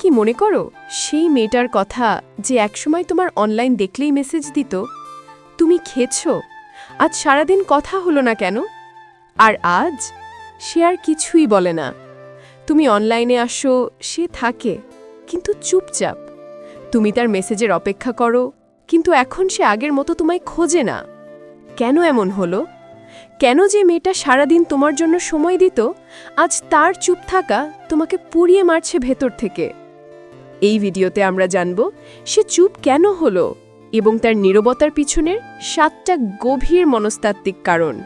কি মনে করো? সেই মেয়েটার কথা যে একসময় তোমার অনলাইন দেখলেই মেসেজ দিত, তুমি খেয়েছো? আজ সারাদিন কথা হলো না কেন? আর আজ? সে আর কিছুই বলে না। তুমি অনলাইনে আসো, সে থাকে, কিন্তু চুপচাপ। তুমি তার মেসেজের অপেক্ষা করো, কিন্তু এখন সে আগের মতো তোমায় খোঁজে না। কেন এমন হলো? কেন যে মেয়েটা সারাদিন তোমার জন্য সময় দিত, আজ তার চুপ থাকা তোমাকে পুড়িয়ে মারছে ভেতর থেকে। এই ভিডিওতে আমরা জানব, সে চুপ কেন হলো এবং তার নীরবতার পিছনের সাতটা গভীর মনস্তাত্ত্বিক কারণ।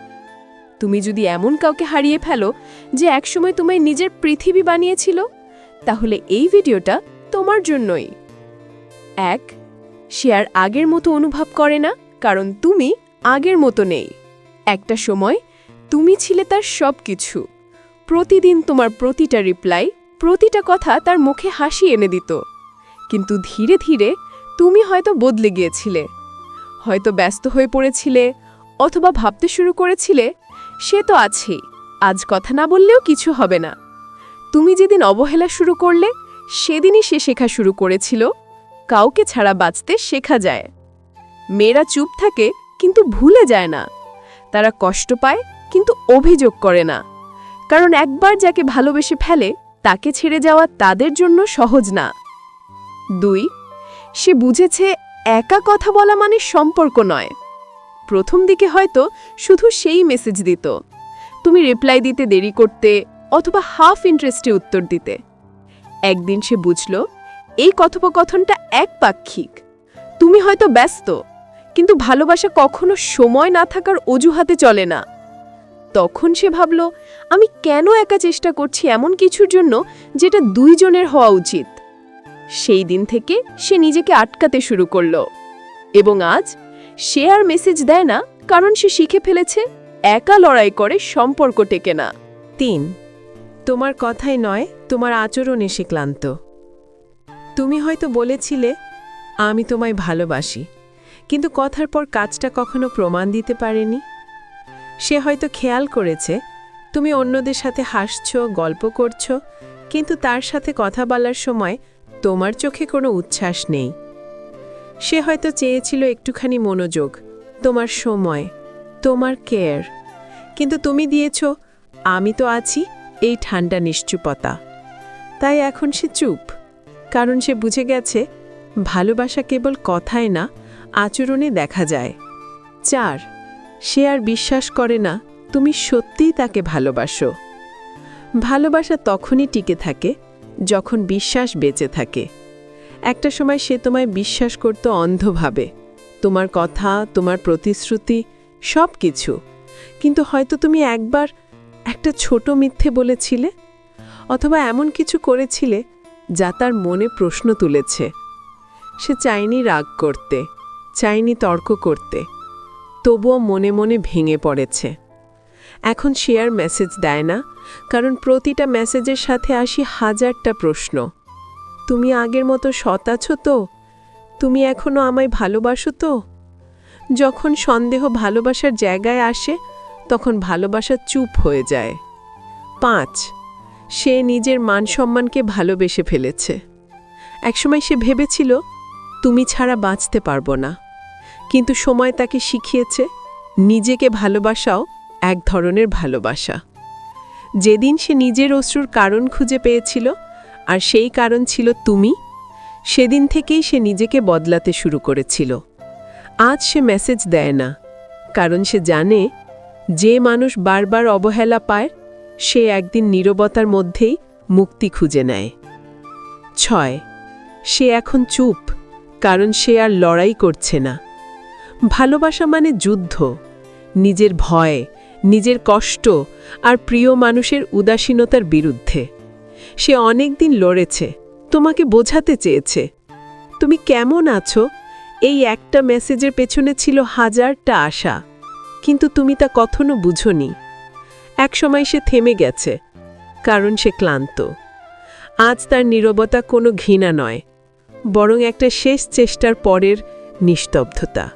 তুমি যদি এমন কাউকে হারিয়ে ফেলো যে একসময় তোমায় নিজের পৃথিবী বানিয়েছিল, তাহলে এই ভিডিওটা তোমার জন্যই। এক, সে আর আগের মতো অনুভব করে না, কারণ তুমি আগের মতো নেই। একটা সময় তুমি ছিলে তার সব কিছু প্রতিদিন তোমার প্রতিটা রিপ্লাই, প্রতিটা কথা তার মুখে হাসি এনে দিত। কিন্তু ধীরে ধীরে তুমি হয়তো বদলে গিয়েছিলে। হয়তো ব্যস্ত হয়ে পড়েছিলে অথবা ভাবতে শুরু করেছিলে, সে তো আছেই, আজ কথা না বললেও কিছু হবে না। তুমি যেদিন অবহেলা শুরু করলে, সেদিনই সে শেখা শুরু করেছিল, কাউকে ছাড়া বাঁচতে শেখা যায়। মেয়েরা চুপ থাকে কিন্তু ভুলে যায় না। তারা কষ্ট পায় কিন্তু অভিযোগ করে না। কারণ একবার যাকে ভালোবেসে ফেলে, তাকে ছেড়ে যাওয়া তাদের জন্য সহজ না। দুই, সে বুঝেছে একা কথা বলা মানে সম্পর্ক নয়। প্রথম দিকে হয়তো শুধু সেই মেসেজ দিত, তুমি রিপ্লাই দিতে দেরি করতে অথবা হাফ ইন্টারেস্টে উত্তর দিতে। একদিন সে বুঝল, এই কথোপকথনটা একপাক্ষিক। তুমি হয়তো ব্যস্ত, কিন্তু ভালোবাসা কখনো সময় না থাকার অজুহাতে চলে না। তখন সে ভাবল, আমি কেন একা চেষ্টা করছি এমন কিছুর জন্য যেটা দুইজনের হওয়া উচিত? সেই দিন থেকে সে নিজেকে আটকাতে শুরু করল। এবং আজ সে আর মেসেজ দেয় না, কারণ সে শিখে ফেলেছে একা লড়াই করে সম্পর্ক টেকে না। তিন, তোমার কথাই নয়, তোমার আচরণ এসে ক্লান্ত। তুমি হয়তো বলেছিলে, আমি তোমায় ভালোবাসি। কিন্তু কথার পর কাজটা কখনো প্রমাণ দিতে পারেনি। সে হয়তো খেয়াল করেছে, তুমি অন্যদের সাথে হাসছ, গল্প করছ, কিন্তু তার সাথে কথা বলার সময় তোমার চোখে কোনো উচ্ছ্বাস নেই। সে হয়তো চেয়েছিল একটুখানি মনোযোগ, তোমার সময়, তোমার কেয়ার। কিন্তু তুমি দিয়েছ, আমি তো আছি এই ঠান্ডা নিশ্চুপতা। তাই এখন সে চুপ, কারণ সে বুঝে গেছে, ভালোবাসা কেবল কথায় না, আচরণে দেখা যায়। চার, সে আর বিশ্বাস করে না, তুমি সত্যিই তাকে ভালোবাসো। ভালোবাসা তখনই টিকে থাকে যখন বিশ্বাস বেঁচে থাকে। একটা সময় সে তোমায় বিশ্বাস করত অন্ধভাবে। তোমার কথা, তোমার প্রতিশ্রুতি সব কিছু কিন্তু হয়তো তুমি একবার একটা ছোট মিথ্যে বলেছিলে? অথবা এমন কিছু করেছিলে যা তার মনে প্রশ্ন তুলেছে। সে চায়নি রাগ করতে, চায়নি তর্ক করতে। তবুও মনে মনে ভেঙে পড়েছে। এখন সে আর মেসেজ দেয় না। কারণ প্রতিটা মেসেজের সাথে আসি হাজারটা প্রশ্ন। তুমি আগের মতো সৎ আছো তো? তুমি এখনও আমায় ভালোবাসো তো? যখন সন্দেহ ভালোবাসার জায়গায় আসে, তখন ভালোবাসা চুপ হয়ে যায়। পাঁচ, সে নিজের মান সম্মানকে ভালোবেসে ফেলেছে। একসময় সে ভেবেছিল, তুমি ছাড়া বাঁচতে পারব না। কিন্তু সময় তাকে শিখিয়েছে, নিজেকে ভালোবাসাও এক ধরনের ভালোবাসা। যেদিন সে নিজের অশ্রুর কারণ খুঁজে পেয়েছিল, আর সেই কারণ ছিল তুমি, সেদিন থেকেই সে নিজেকে বদলাতে শুরু করেছিল। আজ সে মেসেজ দেয় না, কারণ সে জানে, যে মানুষ বারবার অবহেলা পায়, সে একদিন নীরবতার মধ্যেই মুক্তি খুঁজে নেয়। ছয়, সে এখন চুপ, কারণ সে আর লড়াই করছে না। ভালোবাসা মানে যুদ্ধ, নিজের ভয় নিজের কষ্ট আর প্রিয় মানুষের উদাসীনতার বিরুদ্ধে। সে অনেক দিন লড়েছে, তোমাকে বোঝাতে চেয়েছে। তুমি কেমন আছো? এই একটা মেসেজের পেছনে ছিল হাজারটা আশা, কিন্তু তুমি তা কখনো বুঝনি। একসময় সে থেমে গেছে, কারণ সে ক্লান্ত। আজ তার নীরবতা কোনো ঘৃণা নয়, বরং একটা শেষ চেষ্টার পরের নিস্তব্ধতা।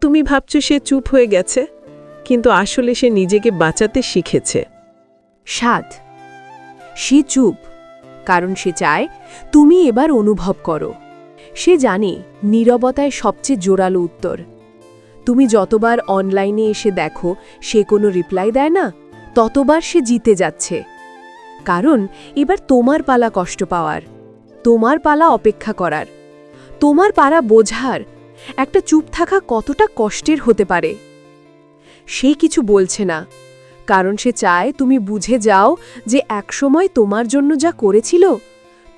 তুমি ভাবছ সে চুপ হয়ে গেছে? কিন্তু আসলে সে নিজেকে বাঁচাতে শিখেছে। সাত সে চুপ, কারণ সে চায় তুমি এবার অনুভব করো। সে জানে নীরবতায় সবচেয়ে জোরালো উত্তর। তুমি যতবার অনলাইনে এসে দেখো, সে কোনো রিপ্লাই দেয় না, ততবার সে জিতে যাচ্ছে। কারণ এবার তোমার পালা কষ্ট পাওয়ার, তোমার পালা অপেক্ষা করার, তোমার পালা বোঝার, একটা চুপ থাকা কতটা কষ্টের হতে পারে। সে কিছু বলছে না। কারণ সে চায় তুমি বুঝে যাও যে একসময় তোমার জন্য যা করেছিল,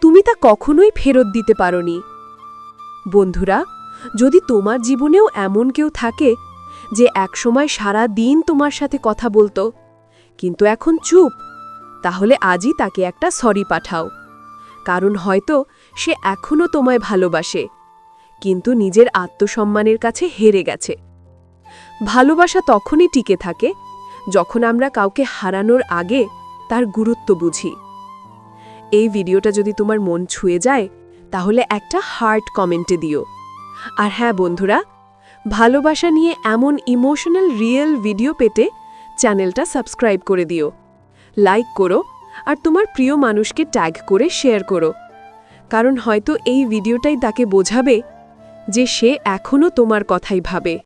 তুমি তা কখনোই ফেরত দিতে পারোনি। বন্ধুরা, যদি তোমার জীবনেও এমন কেউ থাকে যে একসময় সারা দিন তোমার সাথে কথা বলতো, কিন্তু এখন চুপ, তাহলে আজই তাকে একটা সরি পাঠাও। কারণ হয়তো সে এখনও তোমায় ভালোবাসে, কিন্তু নিজের আত্মসম্মানের কাছে হেরে গেছে। ভালোবাসা তখনই টিকে থাকে যখন আমরা কাউকে হারানোর আগে তার গুরুত্ব বুঝি। এই ভিডিওটা যদি তোমার মন ছুঁয়ে যায়, তাহলে একটা হার্ট কমেন্টে দিও। আর হ্যাঁ বন্ধুরা, ভালোবাসা নিয়ে এমন ইমোশনাল রিয়েল ভিডিও পেতে চ্যানেলটা সাবস্ক্রাইব করে দিও। লাইক করো আর তোমার প্রিয় মানুষকে ট্যাগ করে শেয়ার করো। কারণ হয়তো এই ভিডিওটাই তাকে বোঝাবে যে সে এখনও তোমার কথাই ভাবে।